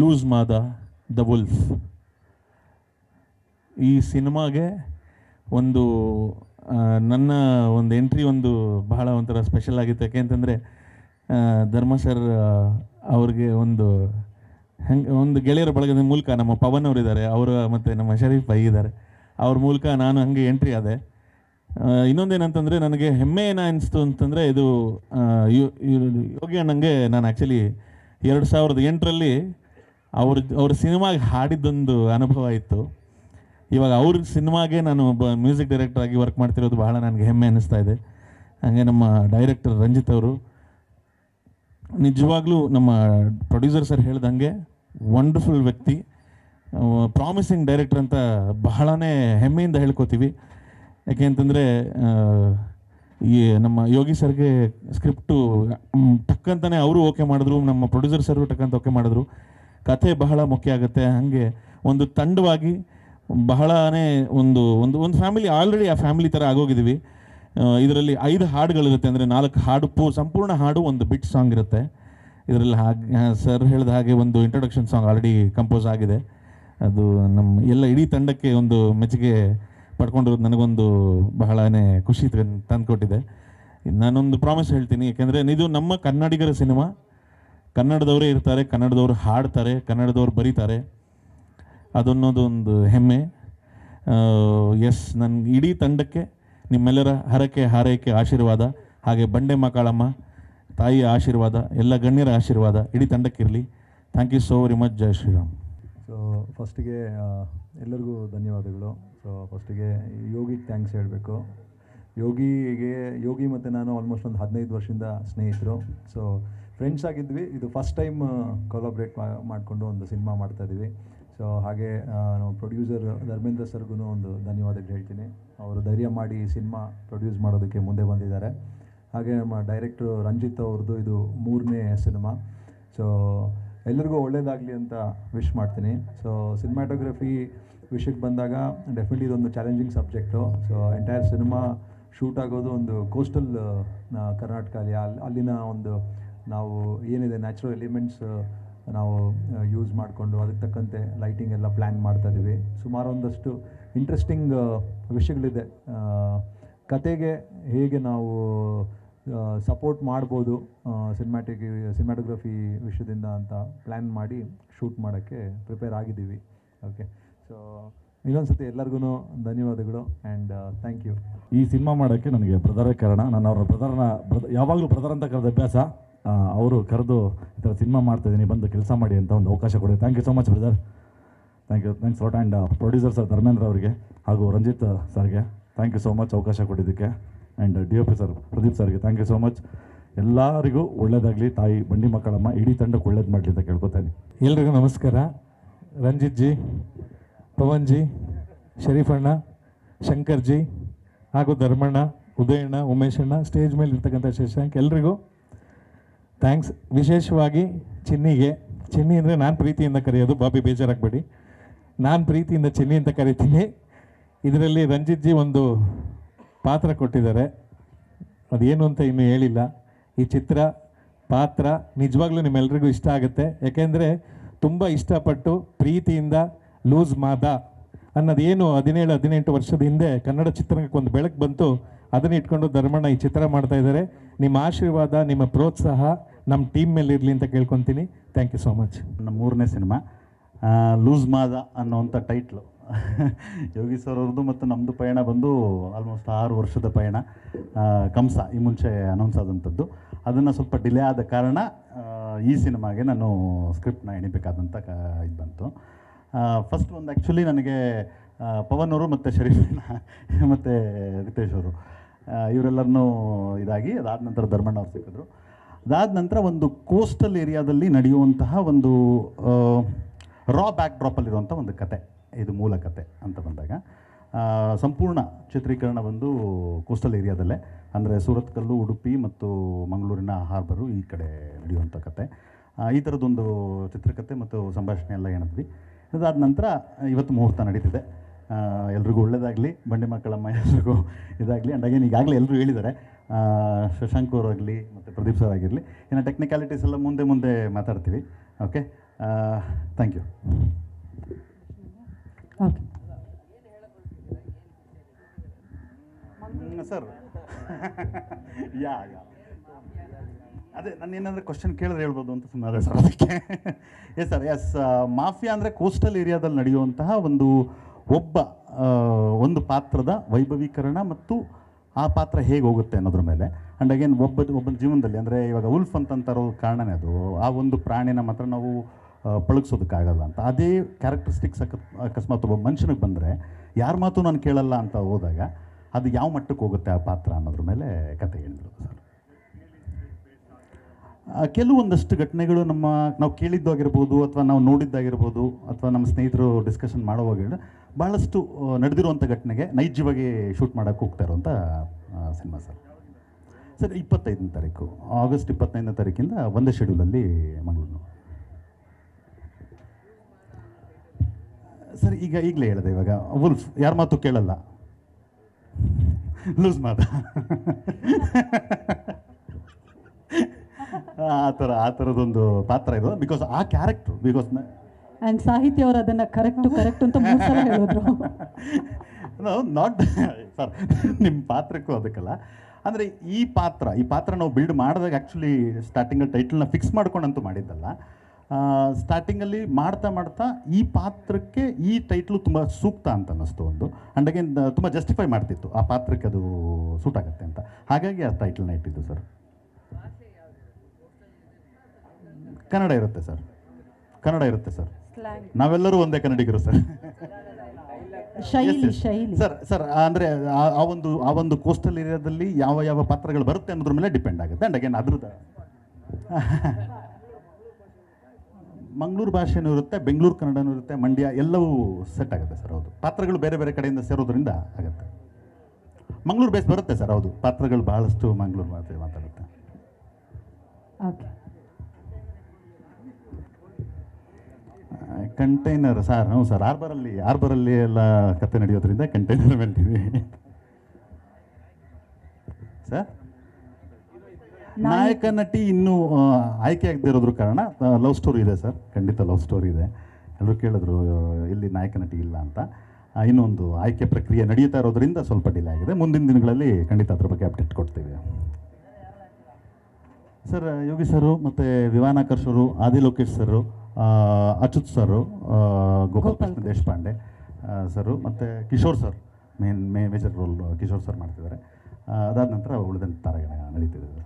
Loose Mada the wolf ಈ ಸಿನಿಮಾಗೆ ಒಂದು ನನ್ನ ಒಂದು ಎಂಟ್ರಿ ಒಂದು ಬಹಳ ಒಂಥರ ಸ್ಪೆಷಲ್ ಆಗಿತ್ತು. ಯಾಕೆ ಅಂತಂದರೆ ಧರ್ಮ ಸರ್ ಅವ್ರಿಗೆ ಒಂದು ಹೆಂಗೆ, ಒಂದು ಗೆಳೆಯರ ಬಳಗದ ಮೂಲಕ ನಮ್ಮ ಪವನ್ ಅವರು ಇದ್ದಾರೆ ಅವರು ಮತ್ತು ನಮ್ಮ ಶರೀಫ್ ಬೈ ಇದ್ದಾರೆ. ಅವ್ರ ಮೂಲಕ ನಾನು ಹಂಗೆ ಎಂಟ್ರಿ ಆದೆ. ಇನ್ನೊಂದೇನಂತಂದರೆ ನನಗೆ ಹೆಮ್ಮೆ ಏನ ಅನಿಸ್ತು ಅಂತಂದರೆ ಇದು ಯೋಗಿ ಅಣ್ಣಂಗೆ ನಾನು ಆ್ಯಕ್ಚುಲಿ ಎರಡು ಸಾವಿರದ ಎಂಟರಲ್ಲಿ ಅವ್ರ ಅವ್ರ ಸಿನಿಮಾಗೆ ಹಾಡಿದ್ದೊಂದು ಅನುಭವ ಇತ್ತು. ಇವಾಗ ಅವ್ರ ಸಿನಿಮಾಗೆ ನಾನು ಒಬ್ಬ ಮ್ಯೂಸಿಕ್ ಡೈರೆಕ್ಟರ್ ಆಗಿ ವರ್ಕ್ ಮಾಡ್ತಿರೋದು ಬಹಳ ನನಗೆ ಹೆಮ್ಮೆ ಅನ್ನಿಸ್ತಾ ಇದೆ. ಹಾಗೆ ನಮ್ಮ ಡೈರೆಕ್ಟರ್ ರಂಜಿತ್ ಅವರು. ನಿಜವಾಗ್ಲೂ ನಮ್ಮ ಪ್ರೊಡ್ಯೂಸರ್ ಸರ್ ಹೇಳ್ದಂಗೆ ವಂಡರ್ಫುಲ್ ವ್ಯಕ್ತಿ. ಪ್ರಾಮಿಸಿಂಗ್ ಡೈರೆಕ್ಟರ್ ಅಂತ ಬಹಳನೇ ಹೆಮ್ಮೆಯಿಂದ ಹೇಳ್ಕೊತೀವಿ. ಯಾಕೆ ಅಂತಂದರೆ ಈ ನಮ್ಮ ಯೋಗಿ ಸರ್ಗೆ ಸ್ಕ್ರಿಪ್ಟು ಟಕ್ಕಂತಾನೆ ಅವರು ಓಕೆ ಮಾಡಿದ್ರು, ನಮ್ಮ ಪ್ರೊಡ್ಯೂಸರ್ ಸರ್ ಟಕ್ಕಂತ ಓಕೆ ಮಾಡಿದ್ರು. ಕಥೆ ಬಹಳ ಮುಖ್ಯ ಆಗುತ್ತೆ. ಹಾಗೆ ಒಂದು ತಂಡವಾಗಿ ಬಹಳನೇ ಒಂದು ಒಂದು ಒಂದು ಫ್ಯಾಮಿಲಿ ಆಲ್ರೆಡಿ ಆ ಫ್ಯಾಮಿಲಿ ಥರ ಆಗೋಗಿದ್ದೀವಿ. ಇದರಲ್ಲಿ ಐದು ಹಾಡುಗಳಿರುತ್ತೆ ಅಂದರೆ ನಾಲ್ಕು ಹಾಡು, ಪೂ, ಸಂಪೂರ್ಣ ಹಾಡು ಒಂದು ಬಿಟ್ ಸಾಂಗ್ ಇರುತ್ತೆ. ಇದರಲ್ಲಿ ಹಾಗೆ ಸರ್ ಹೇಳಿದ ಹಾಗೆ ಒಂದು ಇಂಟ್ರೊಡಕ್ಷನ್ ಸಾಂಗ್ ಆಲ್ರೆಡಿ ಕಂಪೋಸ್ ಆಗಿದೆ. ಅದು ನಮ್ಮ, ಎಲ್ಲ ಇಡೀ ತಂಡಕ್ಕೆ ಒಂದು ಮೆಚ್ಚುಗೆ ಪಡ್ಕೊಂಡಿರೋದು ನನಗೊಂದು ಬಹಳನೇ ಖುಷಿ ತಂದುಕೊಟ್ಟಿದೆ. ನಾನೊಂದು ಪ್ರಾಮಿಸ್ ಹೇಳ್ತೀನಿ. ಯಾಕೆಂದರೆ ಇದು ನಮ್ಮ ಕನ್ನಡಿಗರ ಸಿನಿಮಾ ಕನ್ನಡದವರೇ ಇರ್ತಾರೆ, ಕನ್ನಡದವರು ಹಾಡ್ತಾರೆ, ಕನ್ನಡದವ್ರು ಬರೀತಾರೆ. ಅದನ್ನೋದೊಂದು ಹೆಮ್ಮೆ. ಎಸ್ ನನ್ನ ಇಡೀ ತಂಡಕ್ಕೆ, ನಿಮ್ಮೆಲ್ಲರ ಹರಕೆ, ಹಾರೈಕೆ, ಆಶೀರ್ವಾದ, ಹಾಗೆ ಬಂಡೆ ಮಕ್ಕಳಮ್ಮ ತಾಯಿಯ ಆಶೀರ್ವಾದ, ಎಲ್ಲ ಗಣ್ಯರ ಆಶೀರ್ವಾದ ಇಡೀ ತಂಡಕ್ಕಿರಲಿ. Thank you so very much Jai Shriram so ಫಸ್ಟಿಗೆ ಎಲ್ಲರಿಗೂ ಧನ್ಯವಾದಗಳು. ಸೊ ಫಸ್ಟಿಗೆ ಯೋಗಿಗೆ ಥ್ಯಾಂಕ್ಸ್ ಹೇಳಬೇಕು. ಯೋಗಿಗೆ, ಯೋಗಿ ಮತ್ತು ನಾನು ಆಲ್ಮೋಸ್ಟ್ ಒಂದು ಹದಿನೈದು ವರ್ಷದಿಂದ ಸ್ನೇಹಿತರು. ಸೊ ಫ್ರೆಂಡ್ಸ್ ಆಗಿದ್ವಿ. ಇದು ಫಸ್ಟ್ ಟೈಮ್ ಕೊಲಾಬ್ರೇಟ್ ಮಾಡಿಕೊಂಡು ಒಂದು ಸಿನಿಮಾ ಮಾಡ್ತಾ ಇದ್ದೀವಿ ಸೊ ಹಾಗೆ ನಾವು ಪ್ರೊಡ್ಯೂಸರ್ ಧರ್ಮೇಂದ್ರ ಸರ್ಗೂ ಒಂದು ಧನ್ಯವಾದಗಳು ಹೇಳ್ತೀನಿ. ಅವರು ಧೈರ್ಯ ಮಾಡಿ ಸಿನಿಮಾ ಪ್ರೊಡ್ಯೂಸ್ ಮಾಡೋದಕ್ಕೆ ಮುಂದೆ ಬಂದಿದ್ದಾರೆ. ಹಾಗೆ ನಮ್ಮ ಡೈರೆಕ್ಟ್ರು ರಂಜಿತ್ ಅವ್ರದ್ದು ಇದು ಮೂರನೇ ಸಿನಿಮಾ ಸೊ ಎಲ್ಲರಿಗೂ ಒಳ್ಳೇದಾಗಲಿ ಅಂತ ವಿಶ್ ಮಾಡ್ತೀನಿ. ಸೊ ಸಿನಿಮಾಟೋಗ್ರಫಿ ವಿಷಯಕ್ಕೆ ಬಂದಾಗ ಡೆಫಿನೆಟ್ಲಿ ಇದೊಂದು challenging subject so entire cinema shoot ಆಗೋದು ಒಂದು ಕೋಸ್ಟಲ್ ಕರ್ನಾಟಕ ಅಲ್ಲಿ, ಅಲ್ಲಿನ ಒಂದು ನಾವು ಏನಿದೆ ನ್ಯಾಚುರಲ್ ಎಲಿಮೆಂಟ್ಸ್ ನಾವು ಯೂಸ್ ಮಾಡಿಕೊಂಡು ಅದಕ್ಕೆ ತಕ್ಕಂತೆ ಲೈಟಿಂಗ್ ಎಲ್ಲ ಪ್ಲ್ಯಾನ್ ಮಾಡ್ತಾ ಇದ್ದೀವಿ. ಸುಮಾರು ಒಂದಷ್ಟು ಇಂಟ್ರೆಸ್ಟಿಂಗ್ ವಿಷಯಗಳಿದೆ. ಕತೆಗೆ ಹೇಗೆ ನಾವು ಸಪೋರ್ಟ್ ಮಾಡ್ಬೋದು ಸಿನಿಮ್ಯಾಟಿಕ್ ಸಿನಿಮ್ಯಾಟೋಗ್ರಫಿ ವಿಷಯದಿಂದ ಅಂತ ಪ್ಲ್ಯಾನ್ ಮಾಡಿ ಶೂಟ್ ಮಾಡೋಕ್ಕೆ ಪ್ರಿಪೇರ್ ಆಗಿದ್ದೀವಿ. ಓಕೆ ಸೊ ಇನ್ನೊಂದು ಸತಿ ಎಲ್ಲರಿಗೂ ಧನ್ಯವಾದಗಳು ಆ್ಯಂಡ್ ಥ್ಯಾಂಕ್ ಯು ಈ ಸಿನಿಮಾ ಮಾಡೋಕ್ಕೆ ನನಗೆ ಬ್ರದರೇ ಕಾರಣ, ನಾನು ಅವ್ರ ಬ್ರದರ್ನ ಬ್ರದ ಯಾವಾಗಲೂ ಬ್ರದರ್ ಅಂತ ಕರೆದ ಅಭ್ಯಾಸ? ಅವರು ಕರೆದು ಈ ಥರ ಸಿನಿಮಾ ಮಾಡ್ತಾಯಿದ್ದೀನಿ ಬಂದು ಕೆಲಸ ಮಾಡಿ ಅಂತ ಒಂದು ಅವಕಾಶ ಕೊಡಿ. Thank you so much brother thank you thanks lot and producer sir Dharmendra ಅವರಿಗೆ ಹಾಗೂ ರಂಜಿತ್ ಸರ್ಗೆ ಥ್ಯಾಂಕ್ ಯು ಸೊ ಮಚ್ ಅವಕಾಶ ಕೊಟ್ಟಿದ್ದಕ್ಕೆ. And D O P sir Pradeep ಸರ್ಗೆ ಥ್ಯಾಂಕ್ ಯು ಸೊ ಮಚ್ ಎಲ್ಲರಿಗೂ ಒಳ್ಳೇದಾಗಲಿ. ತಾಯಿ, ಬಂಡಿ ಮಕ್ಕಳಮ್ಮ, ಇಡೀ ತಂಡಕ್ಕೆ ಒಳ್ಳೇದು ಮಾಡಲಿ ಅಂತ ಕೇಳ್ಕೊತೇನೆ ಎಲ್ರಿಗೂ ನಮಸ್ಕಾರ. ರಂಜಿತ್ ಜಿ, ಪವನ್ ಜಿ ಶರೀಫಣ್ಣ ಶಂಕರ್ ಜಿ ಹಾಗೂ ಧರ್ಮಣ್ಣ, ಉದಯಣ್ಣ, ಉಮೇಶಣ್ಣ, ಸ್ಟೇಜ್ ಮೇಲೆ ಇರ್ತಕ್ಕಂಥ ಶಶಾಂಕ್ ಎಲ್ರಿಗೂ ಥ್ಯಾಂಕ್ಸ್ ವಿಶೇಷವಾಗಿ ಚಿನ್ನಿಗೆ, ಚಿನ್ನಿ ಅಂದರೆ ನಾನು ಪ್ರೀತಿಯಿಂದ ಕರೆಯೋದು. ಬಾಬಿ, ಬೇಜಾರಾಗಬೇಡಿ. ನಾನು ಪ್ರೀತಿಯಿಂದ ಚಿನ್ನಿ ಅಂತ ಕರಿತೀನಿ. ಇದರಲ್ಲಿ ರಂಜಿತ್ ಜಿ ಒಂದು ಪಾತ್ರ ಕೊಟ್ಟಿದ್ದಾರೆ. ಅದೇನು ಅಂತ ಇನ್ನೂ ಹೇಳಿಲ್ಲ. ಈ ಚಿತ್ರ, ಪಾತ್ರ ನಿಜವಾಗ್ಲೂ ನಿಮ್ಮೆಲ್ರಿಗೂ ಇಷ್ಟ ಆಗುತ್ತೆ. ಯಾಕೆಂದರೆ ತುಂಬ ಇಷ್ಟಪಟ್ಟು ಪ್ರೀತಿಯಿಂದ ಲೂಸ್ ಮಾದ ಅನ್ನೋದೇನು ಹದಿನೇಳು, ಹದಿನೆಂಟು ವರ್ಷದ ಹಿಂದೆ ಕನ್ನಡ ಚಿತ್ರರಂಗಕ್ಕೆ ಒಂದು ಬೆಳಕು ಬಂತು, ಅದನ್ನ ಇಟ್ಕೊಂಡು ಧರ್ಮಣ್ಣ ಈ ಚಿತ್ರ ಮಾಡ್ತಾ ಇದ್ದಾರೆ. ನಿಮ್ಮ ಆಶೀರ್ವಾದ, ನಿಮ್ಮ ಪ್ರೋತ್ಸಾಹ ನಮ್ಮ ಟೀಮ್ ಮೇಲೆ ಇರಲಿ ಅಂತ ಕೇಳ್ಕೊತೀನಿ. ಥ್ಯಾಂಕ್ ಯು ಸೋ ಮಚ್ ನಮ್ಮ ಮೂರನೇ ಸಿನಿಮಾ ಲೂಸ್ ಮಾದ ಅನ್ನೋವಂಥ ಟೈಟ್ಲು ಯೋಗಿ ಸರ್ ಅವ್ರದ್ದು ಮತ್ತು ನಮ್ಮದು ಪಯಣ ಬಂದು ಆಲ್ಮೋಸ್ಟ್ ಆರು ವರ್ಷದ ಪಯಣ ಕಂಸ ಈ ಮುಂಚೆ ಅನೌನ್ಸ್ ಆದಂಥದ್ದು. ಅದನ್ನು ಸ್ವಲ್ಪ ಡಿಲೇ ಆದ ಕಾರಣ ಈ ಸಿನಿಮಾಗೆ ನಾನು ಸ್ಕ್ರಿಪ್ಟ್ನ ಎಣಿಬೇಕಾದಂಥ ಕ ಇದು ಬಂತು. ಫಸ್ಟ್ ಒಂದು ಆ್ಯಕ್ಚುಲಿ ನನಗೆ ಪವನ್ ಅವರು ಮತ್ತು ಶರೀಫ್ ಮತ್ತು ರಿತೇಶ್ ಅವರು. ಇವರೆಲ್ಲರನ್ನೂ ಇದಾಗಿ ಅದಾದ ನಂತರ ಧರ್ಮಣ್ಣ ಅವ್ರು ಸಿಕ್ಕಿದ್ರು. ಅದಾದ ನಂತರ ಒಂದು ಕೋಸ್ಟಲ್ ಏರಿಯಾದಲ್ಲಿ ನಡೆಯುವಂತಹ ಒಂದು ರಾ ಬ್ಯಾಕ್ ಡ್ರಾಪಲ್ಲಿರುವಂಥ ಒಂದು ಕತೆ, ಇದು ಮೂಲ ಕತೆ ಅಂತ ಬಂದಾಗ. ಸಂಪೂರ್ಣ ಚಿತ್ರೀಕರಣ ಬಂದು ಕೋಸ್ಟಲ್ ಏರಿಯಾದಲ್ಲೇ ಅಂದರೆ ಸೂರತ್ಕಲ್ಲು ಉಡುಪಿ ಮತ್ತು ಮಂಗಳೂರಿನ ಹಾರ್ಬರು ಈ ಕಡೆ ನಡೆಯುವಂಥ ಕತೆ. ಈ ಥರದ್ದೊಂದು ಚಿತ್ರಕಥೆ ಮತ್ತು ಸಂಭಾಷಣೆ ಎಲ್ಲ ಹೇಳಿದ್ವಿ ಇದಾದ ನಂತರ ಇವತ್ತು ಮುಹೂರ್ತ ನಡೀತಿದೆ. ಎಲ್ರಿಗೂ ಒಳ್ಳೇದಾಗಲಿ ಬಂಡಿ ಮಕ್ಕಳಮ್ಮ ಎಲ್ರಿಗೂ ಇದಾಗಲಿ. ಆ್ಯಂಡ್ ಅಗೇನ್ ಈಗಾಗಲೇ ಎಲ್ಲರೂ ಹೇಳಿದ್ದಾರೆ. ಶಶಾಂಕ್ ಆಗಲಿ ಮತ್ತು ಪ್ರದೀಪ್ ಸರ್ ಆಗಿರಲಿ. ಇನ್ನು ಟೆಕ್ನಿಕ್ಯಾಲಿಟೀಸ್ ಎಲ್ಲ ಮುಂದೆ ಮುಂದೆ ಮಾತಾಡ್ತೀವಿ. Okay thank you okay sir yeah yeah. ಅದೇ, ನಾನು ಏನಂದ್ರೆ ಕ್ವಶನ್ ಕೇಳಿದ್ರೆ ಹೇಳ್ಬೋದು ಅಂತ ಸುಮ್ಮನೆ ಸರ್ ಅದಕ್ಕೆ. ಎಸ್ ಸರ್ ಎಸ್ ಮಾಫಿಯಾ ಅಂದರೆ ಕೋಸ್ಟಲ್ ಏರಿಯಾದಲ್ಲಿ ನಡೆಯುವಂತಹ ಒಂದು, ಒಬ್ಬ ಒಂದು ಪಾತ್ರದ ವೈಭವೀಕರಣ ಮತ್ತು ಆ ಪಾತ್ರ ಹೇಗೆ ಹೋಗುತ್ತೆ ಅನ್ನೋದ್ರ ಮೇಲೆ. ಆ್ಯಂಡ್ ಅಗೇನ್ ಒಬ್ಬ ಒಬ್ಬನ ಜೀವನದಲ್ಲಿ ಅಂದರೆ ಇವಾಗ ಉಲ್ಫ್ ಅಂತಂತಾರೋ ಕಾರಣನೇ ಅದು. ಆ ಒಂದು ಪ್ರಾಣಿನ ಮಾತ್ರ ನಾವು ಪಳಗಿಸೋದಕ್ಕಾಗಲ್ಲ ಅಂತ. ಅದೇ ಕ್ಯಾರೆಕ್ಟರಿಸ್ಟಿಕ್ಸ್ ಅಕ, ಅಕಸ್ಮಾತ್ ಒಬ್ಬ ಮನುಷ್ಯನಿಗೆ ಬಂದರೆ ಯಾರ ಮಾತು ನಾನು ಕೇಳಲ್ಲ ಅಂತ ಹೋದಾಗ ಅದು ಯಾವ ಮಟ್ಟಕ್ಕೆ ಹೋಗುತ್ತೆ ಆ ಪಾತ್ರ ಅನ್ನೋದ್ರ ಮೇಲೆ ಕತೆ ಹೇಳಿದ್ರು. ಕೆಲವೊಂದಷ್ಟು ಘಟನೆಗಳು ನಮ್ಮ, ನಾವು ಕೇಳಿದ್ದಾಗಿರ್ಬೋದು ಅಥವಾ ನಾವು ನೋಡಿದ್ದಾಗಿರ್ಬೋದು ಅಥವಾ ನಮ್ಮ ಸ್ನೇಹಿತರು ಡಿಸ್ಕಷನ್ ಮಾಡುವಾಗ ಭಾಳಷ್ಟು ನಡೆದಿರುವಂಥ ಘಟನೆಗೆ ನೈಜವಾಗಿ ಶೂಟ್ ಮಾಡೋಕ್ಕೆ ಹೋಗ್ತಾ ಇರುವಂಥ ಸಿನಿಮಾ ಸರ್. ಸರ್, ಇಪ್ಪತ್ತೈದನೇ ತಾರೀಕು ಆಗಸ್ಟ್ ಇಪ್ಪತ್ತೈದನೇ ತಾರೀಕಿಂದ ಒಂದೇ ಶೆಡ್ಯೂಲಲ್ಲಿ ಮಂಗಳೂರು ಸರ್, ಈಗ ಈಗಲೇ ಹೇಳಿದೆ ಇವಾಗ ವುಲ್ಫ್ ಯಾರ ಮಾತು ಕೇಳಲ್ಲ? ಲೂಸ್ ಮಾತ? ಆ ಥರ ಆ ಥರದೊಂದು ಪಾತ್ರ ಇದು. ಬಿಕಾಸ್ ಆ ಕ್ಯಾರೆಕ್ಟ್ರು ಬಿಕಾಸ್ ಆ್ಯಂಡ್ ಸಾಹಿತ್ಯ ಅವರು ಅದನ್ನು ಕರೆಕ್ಟು ಕರೆಕ್ಟ್ ಅಂತ ಮೂರು ಸಲ ಹೇಳಿದ್ರು. ನಾಟ್ ಸರ್ ನಿಮ್ಮ ಪಾತ್ರಕ್ಕೂ ಅದಕ್ಕಲ್ಲ. ಅಂದರೆ ಈ ಪಾತ್ರ ಈ ಪಾತ್ರ ನಾವು ಬಿಲ್ಡ್ ಮಾಡಿದಾಗ ಆ್ಯಕ್ಚುಲಿ ಸ್ಟಾರ್ಟಿಂಗಲ್ಲಿ ಟೈಟಲ್ನ ಫಿಕ್ಸ್ ಮಾಡ್ಕೊಂಡಂತೂ ಮಾಡಿದ್ದಲ್ಲ. ಸ್ಟಾರ್ಟಿಂಗಲ್ಲಿ ಮಾಡ್ತಾ ಮಾಡ್ತಾ ಈ ಪಾತ್ರಕ್ಕೆ ಈ ಟೈಟ್ಲು ತುಂಬ ಸೂಕ್ತ ಅಂತ ಅನ್ನಿಸ್ತು ಒಂದು. ಆ್ಯಂಡ್ ಅಗೇನ್ ತುಂಬ ಜಸ್ಟಿಫೈ ಮಾಡ್ತಿತ್ತು. ಆ ಪಾತ್ರಕ್ಕೆ ಅದು ಸೂಟ್ ಆಗುತ್ತೆ ಅಂತ. ಹಾಗಾಗಿ ಆ ಟೈಟ್ಲನ್ನ ಇಟ್ಟಿದ್ದು ಸರ್ ಕನ್ನಡ ಇರುತ್ತೆ ಸರ್. ಕನ್ನಡ ಇರುತ್ತೆ ಸರ್. ನಾವೆಲ್ಲರೂ ಒಂದೇ ಕನ್ನಡಿಗರು ಸರ್. ಶೈಲಿ ಶೈಲಿ. ಸರ್ ಸರ್ ಅಂದರೆ ಆ- ಒಂದು ಆ ಒಂದು ಕೋಸ್ಟಲ್ ಏರಿಯಾದಲ್ಲಿ ಯಾವ ಯಾವ ಪಾತ್ರಗಳು ಬರುತ್ತೆ ಅನ್ನೋದ್ರ ಮೇಲೆ ಡಿಪೆಂಡ್ ಆಗುತ್ತೆ. ಅಂಡ್ ಅಗೇನ್ ಅದ್ರದ್ದು ಮಂಗಳೂರು ಭಾಷೆನೂ ಇರುತ್ತೆ ಬೆಂಗಳೂರು ಕನ್ನಡನೂ ಇರುತ್ತೆ ಮಂಡ್ಯ ಎಲ್ಲವೂ ಸೆಟ್ ಆಗುತ್ತೆ ಸರ್ ಹೌದು. ಪಾತ್ರಗಳು ಬೇರೆ ಬೇರೆ ಕಡೆಯಿಂದ ಸೇರೋದ್ರಿಂದ ಆಗುತ್ತೆ. ಮಂಗಳೂರು ಬೇಸ್ ಬರುತ್ತೆ ಸರ್ ಹೌದು. ಪಾತ್ರಗಳು ಬಹಳಷ್ಟು ಮಂಗಳೂರು ಮಾತ್ರ ಮಾತಾಡುತ್ತೆ. ಓಕೆ ಕಂಟೈನರ್ ಸರ್ ಹ್ಞೂ ಸರ್ ಆರ್ಬರಲ್ಲಿ ಆರ್ಬರಲ್ಲಿ ಎಲ್ಲ ಕತೆ ನಡೆಯೋದ್ರಿಂದ ಕಂಟೈನರ್ ಬಂದಿದೆ. ಸರ್? ನಾಯಕ ನಟಿ ಇನ್ನೂ ಆಯ್ಕೆ ಆಗದೆ ಇರೋದ್ರ ಕಾರಣ ಲವ್ ಸ್ಟೋರಿ ಇದೆ ಸರ್. ಖಂಡಿತ ಲವ್ ಸ್ಟೋರಿ ಇದೆ. ಎಲ್ಲರೂ ಕೇಳಿದ್ರು ಇಲ್ಲಿ ನಾಯಕ ನಟಿ ಇಲ್ಲ ಅಂತ. ಇನ್ನೊಂದು ಆಯ್ಕೆ ಪ್ರಕ್ರಿಯೆ ನಡೀತಾ ಇರೋದ್ರಿಂದ ಸ್ವಲ್ಪ ಡಿಲೇ ಆಗಿದೆ. ಮುಂದಿನ ದಿನಗಳಲ್ಲಿ ಖಂಡಿತ ಅದ್ರ ಬಗ್ಗೆ ಅಪ್ಡೇಟ್ ಕೊಡ್ತೀವಿ. ಸರ್ ಯೋಗಿ ಸರು ಮತ್ತು ವಿವಾನಾಕರ್ಷರು ಆದಿ ಲೋಕೇಶ್ ಸರು ಅಚ್ಯುತ್ ಸರು ಗೋಪಾಲಕೃಷ್ಣ ಗೋಪಾಲ್ ಕೃಷ್ಣ ದೇಶಪಾಂಡೆ ಸರು ಮತ್ತು ಕಿಶೋರ್ ಸರ್ ಮೇನ್ ಮೇ ಮೇಜರ್ ರೋಲ್ ಕಿಶೋರ್ ಸರ್ ಮಾಡ್ತಿದ್ದಾರೆ. ಅದಾದ ನಂತರ ಉಳಿದಂಥ ತಾರಾಗಣ ನಡೀತಿದೆ.